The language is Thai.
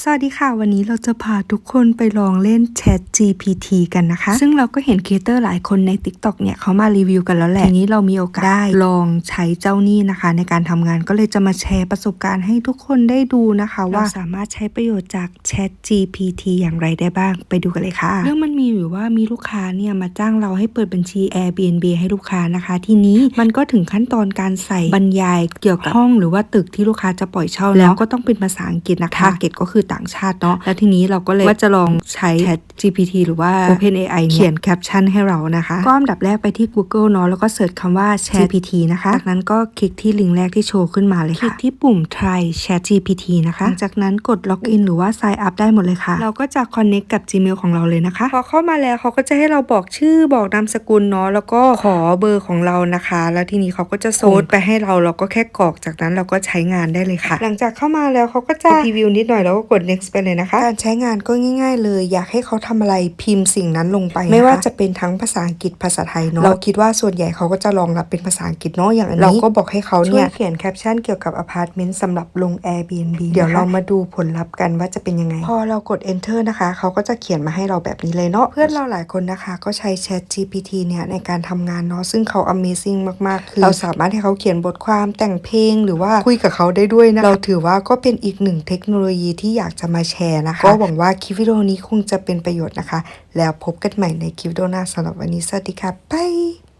สวัสดีค่ะ วันนี้เราจะพาทุกคนไปลองเล่น Chat GPT กันนะคะ ซึ่งเราก็เห็นครีเอเตอร์หลายคนใน TikTok เนี่ยเขามารีวิวกันแล้วแหละทีนี้เรามีโอกาสได้ลองใช้เจ้านี่นะคะ ในการทำงานก็เลยจะมาแชร์ประสบการณ์ให้ทุกคนได้ดูนะคะ ว่าสามารถใช้ประโยชน์จาก Chat GPT อย่างไรได้บ้างไปดูกันเลยค่ะ เรื่องมันมีอยู่ว่ามีลูกค้าเนี่ยมาจ้างเราให้เปิดบัญชี Airbnb ให้ลูกค้านะคะ ทีนี้มันก็ถึงขั้นตอนการใส่บรรยายเกี่ยวกับห้องหรือว่าตึกที่ลูกค้าจะปล่อยเช่าแล้วก็ต้องเป็นภาษาอังกฤษนะคะ target ก็คือต่างชาติเนาะแล้วทีนี้เราก็เลยว่าจะลองใช้ Chat GPT หรือว่า OpenAI เนี่ยเขียนแคปชั่นให้เรานะคะก็อันดับแรกไปที่ Google เนาะแล้วก็เสิร์ชคำว่า Chat GPT นะคะจากนั้นก็คลิกที่ลิงก์แรกที่โชว์ขึ้นมาเลยค่ะคลิกที่ปุ่ม try Chat GPT นะคะหลังจากนั้นกด login หรือว่า sign up ได้หมดเลยค่ะ เราก็จะ connect กับ Gmail ของเราเลยนะคะพอเข้ามาแล้วเขาก็จะให้เราบอกชื่อบอกนามสกุลเนาะแล้วก็ขอเบอร์ของเรานะคะ แล้วทีนี้เขาก็จะโซดไปให้เราเราก็แค่กรอกจากนั้นเราก็ใช้งานได้เลยค่ะ หลังจากเข้ามาแล้วเขาก็จะพรีวิวนิดหน่อยแล้วก็กด next ไปเลยนะคะ การใช้งานก็ง่าย ๆ เลย อยากให้เขาทำอะไรพิมพ์สิ่งนั้นลงไป ไม่ว่าจะเป็นทั้งภาษาอังกฤษภาษาไทยเนาะเราคิดว่าส่วนใหญ่เขาก็จะรองรับเป็นภาษาอังกฤษเนาะอย่างอันนี้เราก็บอกให้เขาเนี่ยเขียนแคปชั่นเกี่ยวกับอพาร์ตเมนต์สำหรับลง Airbnb เดี๋ยวเรามาดูผลลัพธ์กันว่าจะเป็นยังไง พอเรากด enter นะคะ เขาก็จะเขียนมาให้เราแบบนี้เลยเนาะเพื่อนเราหลายคนนะคะ ก็ใช้ Chat GPT เนี่ยในการทำงานเนาะซึ่งเขา Amazing มากๆ คือเราสามารถให้เขาเขียนบทความแต่งเพลง หรือว่าคุยกับเขาได้ด้วยนะเราถือว่าก็เป็นอีกหนึ่งเทคโนโลยีที่อยากจะมาแชร์นะคะ ก็หวังว่าคลิปวิดีโอนี้คงจะเป็นประโยชน์นะคะ แล้วพบกันใหม่ในคลิปวิดีโอหน้าสำหรับวันนี้สวัสดีค่ะบาย